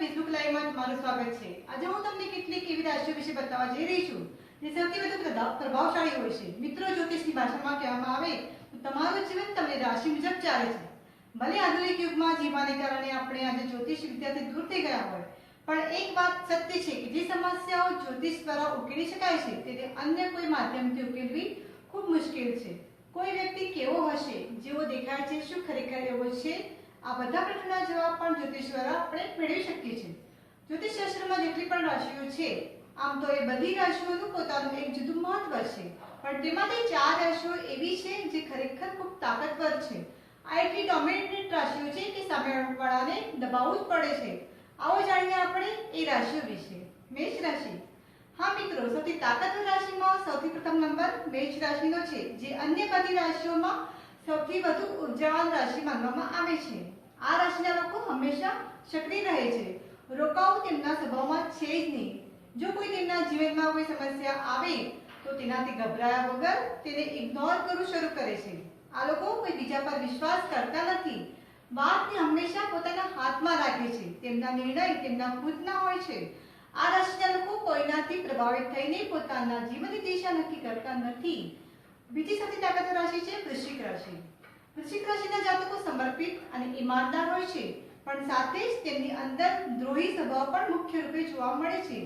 Facebook લાઈવમાં તમારું સ્વાગત છે. આજે હું તમને કેટલીક એવી રાશિઓ વિશે બતાવવા જઈ રહી છું, જે સૌથી વધુ પ્રભાવશાળી હોય છે. મિત્રો, જ્યોતિષની ભાષામાં કહેવામાં આવે, તો તમારું જીવન તમને રાશિ મુજબ ચાલે છે. ભલે આધુનિક યુગમાં જીવવાને કારણે આપણે આજે જ્યોતિષ વિદ્યાથી દૂર થઈ ગયા હોય, પણ એક વાત સત્ય છે કે જે સમસ્યાઓ જ્યોતિષ દ્વારા ઉકેલી શકાય છે તેને અન્ય કોઈ માધ્યમથી ઉકેલવી ખૂબ મુશ્કેલ છે. કોઈ વ્યક્તિ કેવો હશે, જેવો દેખાય છે, શું ખરેખર એવો છે આ બધા પ્રશ્નોના જવાબ પણ જ્યોતિષ દ્વારા આપણે મેળવી શકીએ છીએ. જ્યોતિષ શાસ્ત્રમાં જેટલી પણ રાશિઓ છે, આમ તો એ બધી રાશિઓનું પોતાનું એક જુદું મહત્વ છે. પણ તેમાંથી ચાર રાશિઓ એવી છે જે ખરેખર ખૂબ તાકાતવર છે. આ એટલી ડોમિનેટેડ રાશિઓ છે કે સામેવાળાને દબાવવું જ પડે છે. આવો જાણીએ આપણે એ રાશિઓ વિશે. મેષ રાશિ. હા મિત્રો, સૌથી તાકાતવર રાશિમાં સૌથી પ્રથમ નંબર મેષ રાશિનો છે, જે અન્ય બધી રાશિઓમાં સૌથી વધુ ઉર્જાવાન રાશિ માનવામાં આવે છે. આ રાશિના લોકો હંમેશા સક્રિય રહે છે. રોકાવું તેમના સ્વભાવમાં છે જ નહીં. જો કોઈ તેમના જીવનમાં કોઈ સમસ્યા આવે, તો તેનાથી ગભરાયા વગર તેને ઇગ્નોર કરવું શરૂ કરે છે. આ લોકો કોઈ બીજા પર વિશ્વાસ કરતા નથી. વાતને હંમેશા પોતાના હાથમાં રાખે છે. તેમના નિર્ણય તેમના ખુદના હોય છે. આ રાશિના લોકો કોઈનાથી પ્રભાવિત થઈને પોતાના જીવનની દિશા નક્કી કરતા નથી. બીજી સૌથી તાકાત રાશિ છે વૃશ્ચિક રાશિ. વૃશ્ચિક રાશિના જાતકો સમર્પિત અને ઈમાનદાર હોય છે, પણ સાથે જ તેમની અંદર દ્રોહી સ્વભાવ પણ મુખ્ય રૂપે જોવા મળે છે.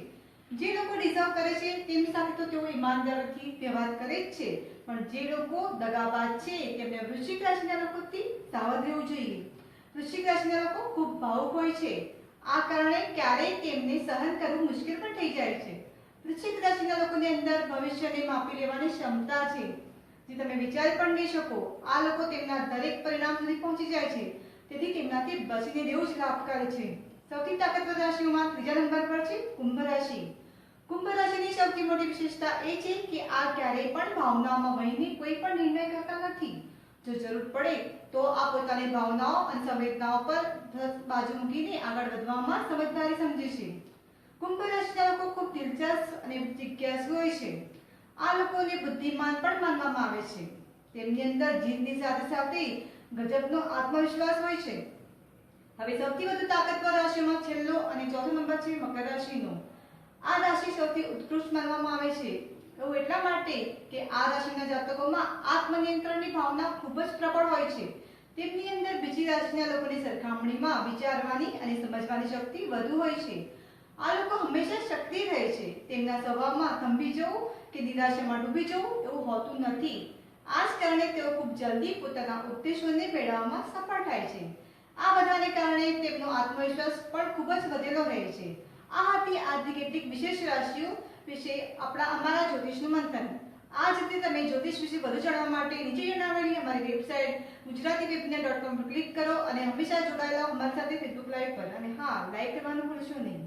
જે લોકો ડિઝર્વ કરે છે, તેમની સાથે તો તેઓ ઈમાનદારથી વ્યવહાર કરે જ છે, પણ જે લોકો દગાબાજ છે, તેમને વૃશ્ચિક રાશિના લોકોથી સાવધ રહેવું જોઈએ. વૃશ્ચિક રાશિના લોકો ખૂબ ભાવુક હોય છે. આ કારણે ક્યારેય તેમને સહન કરવું મુશ્કેલ પણ થઈ જાય છે. વૃશ્ચિક રાશિના લોકોની અંદર ભવિષ્યને માપી લેવાની ક્ષમતા છે. જે તમે વિચારી પણ નહીં શકો, આ લોકો તેમના દરેક પરિણામ સુધી પહોંચી જાય છે. તેથી તેમનાથી બચીને રહેવું જ લાભકારી છે. સૌથી તાકાતવર રાશિઓમાં ત્રીજા નંબર પર છે કુંભ રાશિ. કુંભ રાશિની સૌથી મોટી વિશેષતા એ છે કે આ ક્યારેય પણ ભાવનાઓમાં વહીને કોઈ પણ નિર્ણય કરતા નથી. જો જરૂર પડે તો આ પોતાની ભાવનાઓ અને સંવેદનાઓ પર બાજુ મૂકીને આગળ વધવામાં સમજદારી સમજે છે. કુંભ રાશિના લોકો ખૂબ દિલચસ્પ અને જિજ્ઞાસુ હોય છે. આ લોકોને બુદ્ધિમાન પણ માનવામાં આવે છે. તેમની અંદર જીતની સાથે સાથે ગજબનો આત્મવિશ્વાસ હોય છે. હવે સૌથી વધુ તાકાતવર રાશિમાં છેલ્લો અને ચોથો નંબર છે મકર રાશિનો. આ રાશિ સૌથી ઉત્કૃષ્ટ માનવામાં આવે છે. એવું એટલા માટે કે આ રાશિના જાતકોમાં આત્મનિયંત્રણની ભાવના ખૂબ જ પ્રબળ હોય છે. તેમની અંદર બીજી રાશિના લોકોની સરખામણીમાં વિચારવાની અને સમજવાની શક્તિ વધુ હોય છે. આ લોકો હંમેશા શક્તિ રહે છે. તેમના સ્વભાવમાં થંભી જવું કે નિરાશામાં ડૂબી જવું એવું હોતું નથી. આ જ કારણે તેઓ ખૂબ જલ્દી પોતાના ઉદ્દેશોને મેળવવામાં સફળ થાય છે. આ બધાને કારણે તેમનો આત્મવિશ્વાસ પણ ખૂબ જ વધેલો રહે છે. આ હતી આજની કેટલીક વિશેષ રાશિઓ વિશે આપણા અમારા જ્યોતિષનું મંથન. આ જ રીતે તમે જ્યોતિષ વિશે વધુ જાણવા માટે નીચે જણાવેલી અમારી વેબસાઇટ ગુજરાતી વેબને ડોટ કોમ પર ક્લિક કરો અને હંમેશા જોડાયેલા અમારી સાથે ફેસબુક લાઈવ પર. અને હા લાઈક કરવાનું ભૂલશો નહીં.